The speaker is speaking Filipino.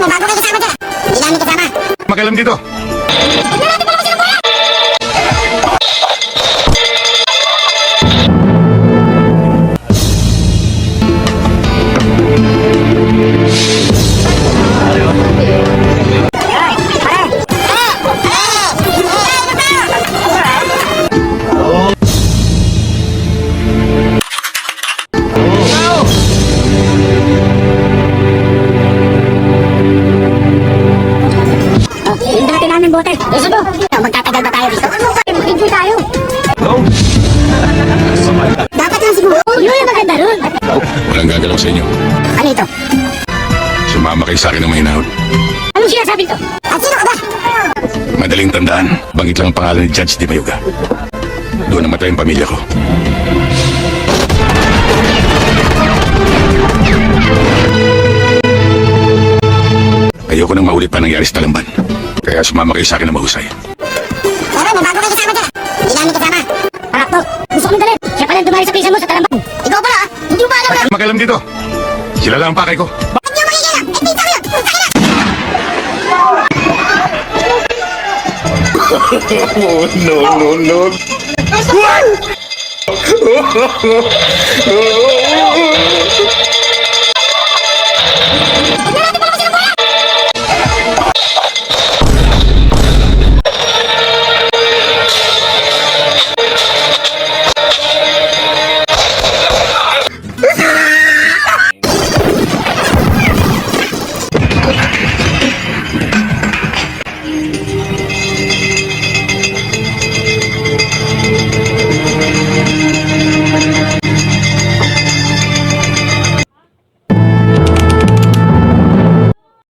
may bago kayo kasama dyan. Hindi namin kasama. Magalam dito. Natin bote. Yes, ito. Magtatagal ba tayo dito? Mag-enjoy tayo. Dapat lang siguro. Yun yung maganda ron. Walang gagalaw sa inyo. Ano ito? Sumama kayo sa akin ng mahinaw. Anong sinasabi ito? At sino ka ba? Madaling tandaan, bangit lang ang pangalan ni Judge Di Mayuga. Doon namatay ang pamilya ko. Ayoko nang maulit pa nangyari sa talamban. Kaya sumama kayo sa akin ng mahusay. Pero may bago kayo kasama dyan. Hindi namin kasama. Parakto. Gusto kong dalhin. Siya pala dumari sa pisa mo sa talamban. Ikaw pala ah. Hindi mo ba alam na? Huwag magalam dito. Sila lang ang pakay ko. Ba't niyo makikialam? Eh, pizza ko yun. Putang ina.